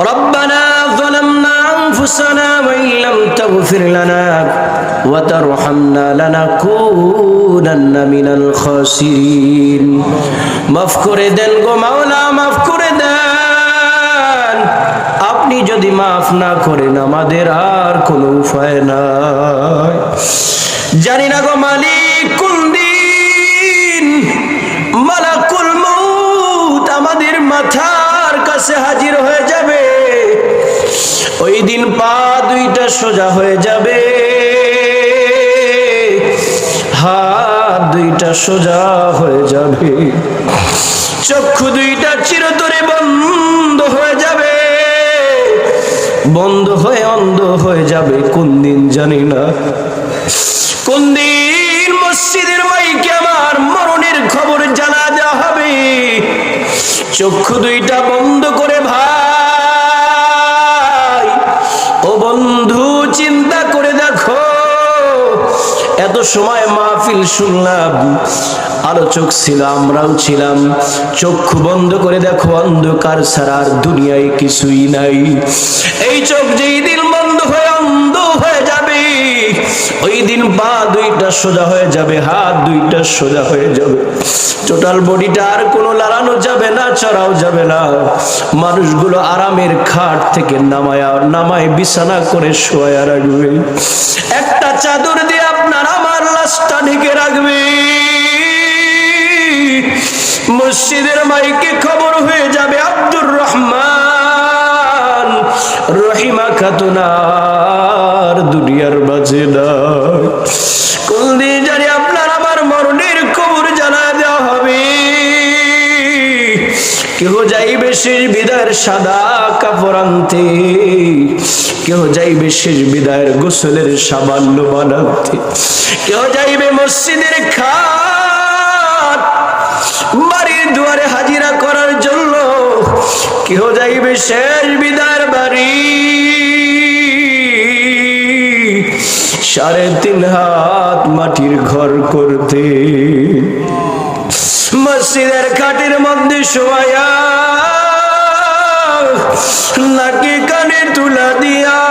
ربنا ظلمنا أنفسنا وإن لم تغفر لنا وترحمنا لنكونن من الخاسرين মাফ করে দেন গো মাওলা মাফ করে দেন আপনি যদি মাফ না করেন আমাদের আর কোনো উপায় নাই জানি না গো মালিক কোন দিন মালাকুল মউত আমাদের মাথার কাছে হাজির হয়ে যাবে ওই দিন পা দুইটা সোজা হয়ে যাবে। হাত দুইটা সোজা হয়ে যাবে। চক্ষু দুইটা চিরতরে বন্ধ হয়ে যাবে। বন্ধ হয়ে অন্ধ হয়ে যাবে, কোন দিন জানি না। কোন দিন মসজিদের মাইকে আমার মরণের খবর জানা দেওয়া হবে চক্ষু দুইটা বন্ধ করে ভাই সময় মাহফিল শুনলাম আলোচক ছিলাম আমরাও ছিলাম। চক্ষু বন্ধ করে দেখো, অন্ধকার ছাড়া আর দুনিয়ায় কিছুই নাই। এই চোখ যেই দিন বন্ধ হয়ে, অন্ধ হয়ে যাবে, ওই দিন পা দুইটা সোজা হয়ে যাবে, হাত দুইটা সোজা হয়ে যাবে। টোটাল বডিটা আর কোনো লাড়ানো যাবে না, চড়াও যাবে না। মানুষগুলো আরামের খাট থেকে নামায় নামায় বিছানা করে শোয়া রাখবে একটা চাদর দিয়ে আপনার আমার লাশটা ঢেকে রাখবে। মসজিদের মাইকে খবর হয়ে যাবে আব্দুর রহমান। রহিমা খাতুনার দুনিয়ার বাজে না কোন যাইবে শেষ বিদায়ের সাদা কাপড় আনতে কেহ যাইবে শেষ বিদায়ের গোসলের সামান্য বানাতে কেহ যাইবে মসজিদের খাট, বাড়ির দুয়ারে হাজিরা করার জন্য কেহ যাইবে শেষ বিদায়ের বাড়ি। সাড়ে তিন হাত মাটির ঘর করতে। মসজিদের খাটের মধ্যে শোয়া নাকি কানে তুলা দিয়া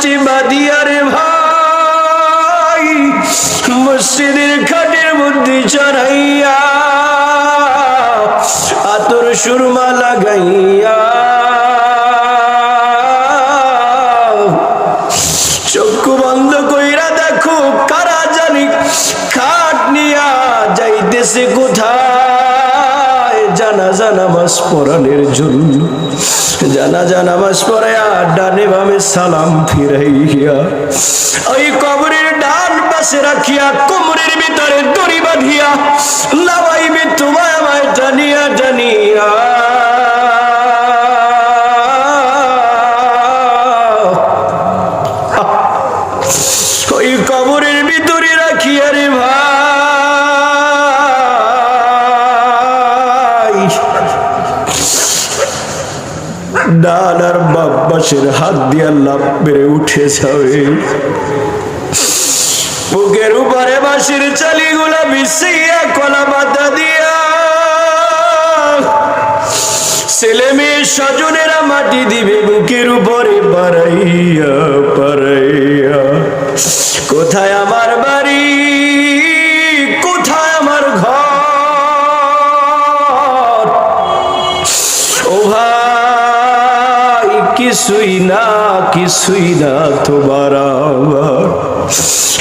রে ভাই মসজিদের খাটের মধ্যে চড়াইয়া আতর সুরমা লাগাইয়া কোথায় নামাজ জানা জন্য। জানাজা নামাজ পড়াইয়া ডানে বামে সালাম ফিরাইয়া ওই কবরের ডান পাশে রাখিয়া কোমরের ভিতরে দড়ি বাঁধিয়া লাভাইবে তোমায় আমায় টানিয়া টানিয়া বাব্বাসের হাত দিয়া লাভ বেড়ে উঠে যাবে। বুকের উপরে বাঁশের চালিগুলা মিশিয়া কলা পাতা দিয়া। ছেলে মেয়ে স্বজনেরা মাটি দিবে বুকের উপরে পারাইয়া পারাইয়া কোথায় আমার বাড়ি কিছুই না কিছুই না তোমার আমার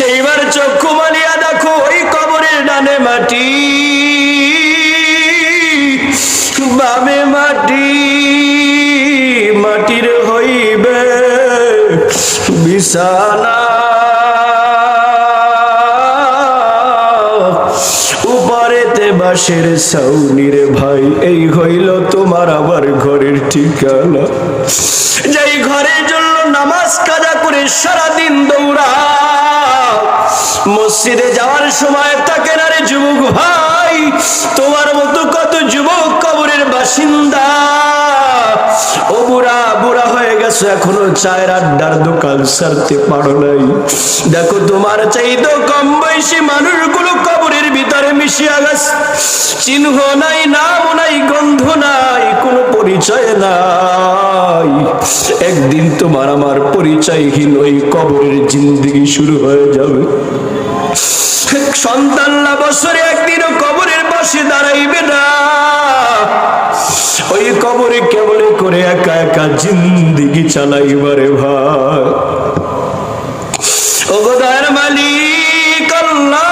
এইবার চক্ষু মালিয়া দেখো, ওই কবরের ডানে মাটি। বামে মাটি, মাটির হইবে বিছানা। উপরেতে সৌনির ভাই, এই হইল তোমার আবার ঘরের ঠিকানা। যেই ঘরের জন্য নামাজ সারাদিন দৌড়া, মসজিদে যাওয়ার সময় তাকে না রে যুবক ভাই, তোমার মতো কত যুবক কবরের বাসিন্দা। ও বুড়া বুড়া হয়ে গেছে, এখনও চায়ের আড্ডার দোকান সারতে পারো নাই। দেখো, তোমার কম বয়সী মানুষগুলো কবরের ভিতরে মিশিয়া গেছে। চিহ্ন নাই, নাম নাই, গন্ধ নাই, কোনো পরিচয় নাই। একদিন তোমার আমার পরিচয়হীন ওই কবরের জিন্দিগি শুরু হয়ে যাবে। সন্তান না বছরে একদিনও কবরের পাশে দাঁড়াইবে না। জিন্দিগি চালাইবারে ভাই। ওগোদার গোদার মালিক আল্লাহ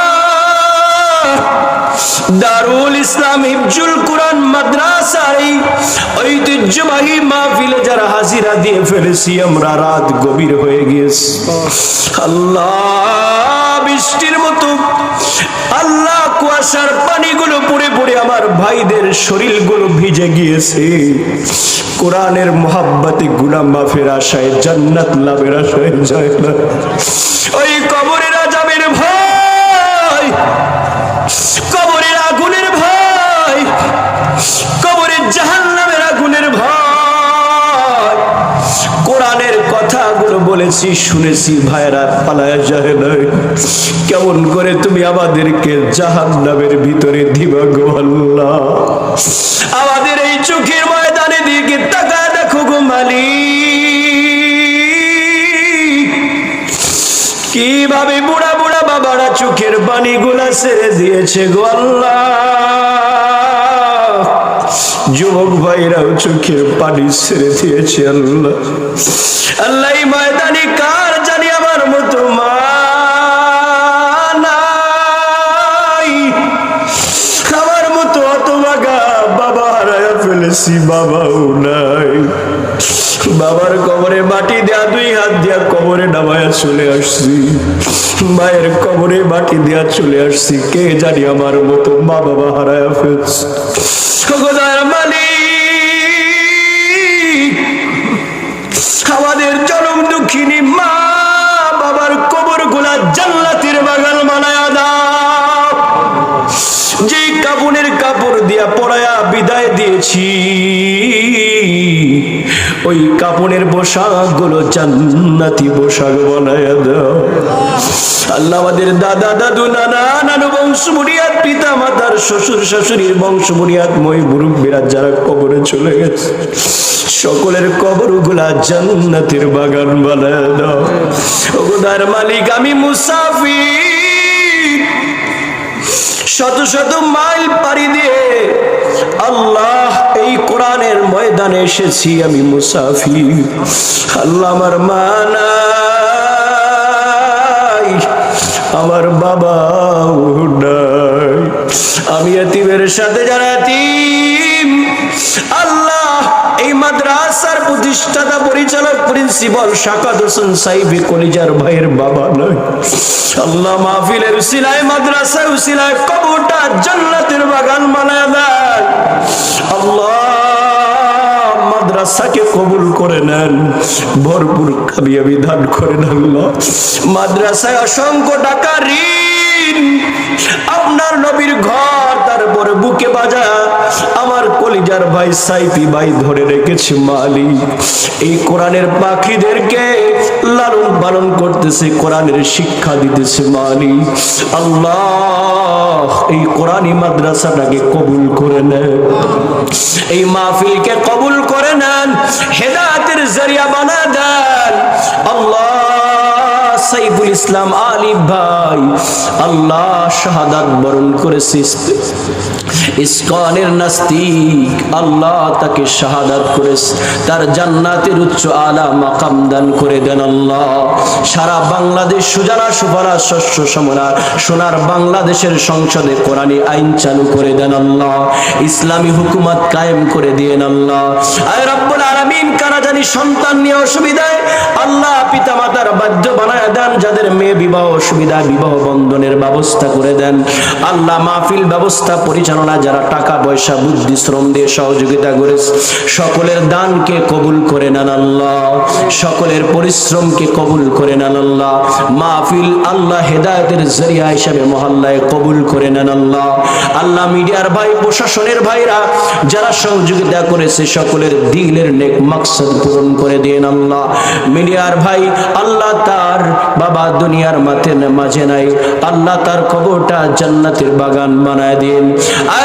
দারুল ইসলাম হিফজুল কোরআন মাদ্রাসার এই ঐতিহ্যবাহী মাহফিলে যারা হাজিরা দিয়ে ফেলেছি, আমরা রাত গভীর হয়ে গিয়েছি। আল্লাহ, বৃষ্টির মতো। আল্লাহ, কুয়াশার পানিগুলো পড়ে পড়ে আমার ভাইদের শরীরগুলো ভিজে গিয়েছে। কোরআনের মোহাব্বতে গুলাম মাফের আশায়, জান্নাত লাভের আশায় যায় ওই কবরের বলেছি শুনেছি, ভাইরা, পালায়া যায় নাই। কেমন করে তুমি আমাদেরকে জাহান্নামের ভিতরে দিবা আল্লাহ? আমাদের এই চোখের ময়দানে দিকে টাকা দেখো গো মালিক? কীভাবে বুড়া বুড়া বাবারা চোখের পানি গুলা ছেড়ে দিয়েছে গো আল্লাহ? যুবক ভাইরাও চোখের পানি ছেড়ে দিয়েছে আল্লাহ। আল্লাহ ময়দানে হারায়া বাবাও নাই। বাবার কবরে মাটি দেয়া, দুই হাত দিয়া কবরে নামায়া চলে আসছি। মায়ের কবরে মাটি দেয়া চলে আসছি। কে জানি আমার মতো মা বাবা হারায়া ফেলছে। আমাদের জনম দুঃখিনী মা দিয়েছি ওই কাপড়ের পোশাকগুলো জান্নাতি পোশাক বানায়া দাও। আল্লাহ আমাদের দাদা, দাদু, নানা, নানু বংশ বুড়িয়াত পিতা, মাতার শ্বশুর, শাশুড়ির বংশ বুড়িয়াত মই মুরব্বীরা যারা কবরে চলে গেছে, সকলের কবরগুলা জান্নাতের বাগান বানায় দাও। ওগোদার মালিক, আমি মুসাফির। শত শত মাইল পাড়ি দিয়ে আল্লাহ কোরআনের ময়দানে এসেছি আমি মুসাফির। আল্লাহ আমার মা নাই, আমার বাবা নাই। আমি এতিমের সাথে যারা এতিম, আল্লাহ এই মাদ্রাসার প্রতিষ্ঠাতা, পরিচালক, প্রিন্সিপাল শাকাত হোসেন সাইবি কলিজার ভাইয়ের বাবা নয় আল্লাহ মাহফিলের উসিলায় মাদ্রাসায় উসিলায় কবরটা জান্নাতের বাগান বানায় দেয়। আল্লাহ মাদ্রাসাকে কবুল করে নেন, ভরপুর কামিয়াবি দান করেন আল্লাহ। মাদ্রাসায় অসংখ্য টাকা ঋণ। আপনার নবীর ঘর তারপরে বুকে বাজা। আমার কলিজার ভাই সাইপি ভাই ধরে রেখেছে মালিক। এই কোরআনের পাখিদেরকে লালন পালন করতেছে, কোরআনের শিক্ষা দিতেছে মালিক আল্লাহ, এই কোরআনী মাদ্রাসাটাকে কবুল করে নেন। এই মাহফিলকে কবুল করে নেন, হেদায়েতের জরিয়া বানা দেন। আল্লাহ, সাইফুল ইসলাম আলী ভাই, আল্লাহ, শাহাদাত বরণ করেছে। ইসকনের নাস্তিক, আল্লাহ তাকে শাহাদাত করেছে। তার জান্নাতের উচ্চ আলা মাকাম দান করে দেন আল্লাহ। সারা বাংলাদেশ সুজানা সুফলা শস্য সমরা সোনার বাংলাদেশের সংসদে কোরআনী আইন চালু করে দেন আল্লাহ। ইসলামী হুকুমত কায়েম করে দিয়েন আল্লাহ। আয় রব্বুল আলামিন, কারা জানি সন্তান নিয়ে অসুবিধায়? আল্লাহ পিতা মাতার বাধ্য বানায় দেন, যাদের মেয়ে বিবাহ বিবাহ সুবিধা বিবাহ বন্ধনের ব্যবস্থা করে দেন। আল্লাহ মাহফিল ব্যবস্থা পরিচালনা যারা টাকা, পয়সা, বুদ্ধি, শ্রম দিয়ে সহযোগিতা করে, সকলের দানকে কবুল করে নেন আল্লাহ। সকলের পরিশ্রমকে কবুল করে নেন আল্লাহ। মাহফিল আল্লাহ হেদায়তের জরিয়া হিসাবে মহল্লায় কবুল করে নেন আল্লাহ। আল্লাহ মিডিয়ার ভাই, প্রশাসনের ভাইরা যারা সহযোগিতা করেছে, সকলের দিলের নেক মাকসাদ পূরণ করে দিন আল্লাহ। মিডিয়ার ভাই, আল্লাহ তার বাবা দুনিয়ার মাঝে নাই। আল্লাহ তার কবরটা জান্নাতের বাগান বানায় দিন। আর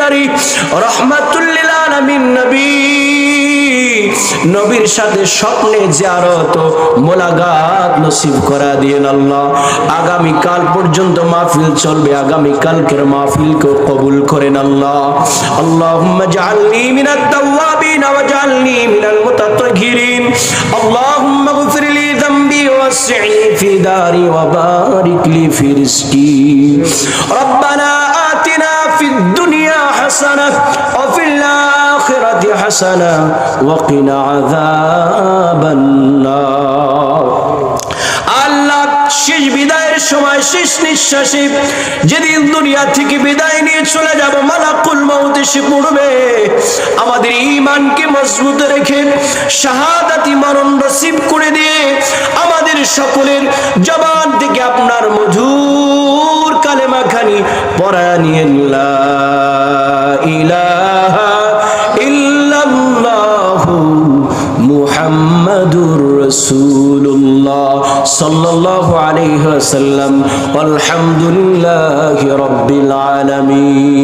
দরদি কান্ডারি রহমাতুল্লিল আলামিন নবী নবীর সাথে স্বপ্নে জিয়ারত মোলাগাত নসিব করা দিয়েন আল্লাহ আগামী কাল পর্যন্ত মাহফিল চলবে আগামী কালকের মাহফিলকে কবুল করেন আল্লাহ আল্লাহুম্মা জাআলনি মিনাত তাওয়াবিন ওয়া জাআলনি মিনাল মুতাতাহহিরিন আল্লাহুম্মা গফির লি ذنبي وسعني في داري وبارك لي في رزقي ربنا آتنا في الدنيا حسنة وفي الآخرة حسنة وقنا عذاب النار আল্লাহ শেষ বিদায়ের সময় শেষ নিঃশ্বাসে যেদিন দুনিয়া থেকে বিদায় নিয়ে চলে যাব মালাকুল মৌত এসে পড়বে আমাদের ইমানকে মজবুত রেখে শাহাদাতি মরণ নসিব করে দিয়ে আমাদের সকলের জবান عليه وسلم والحمد لله رب العالمين.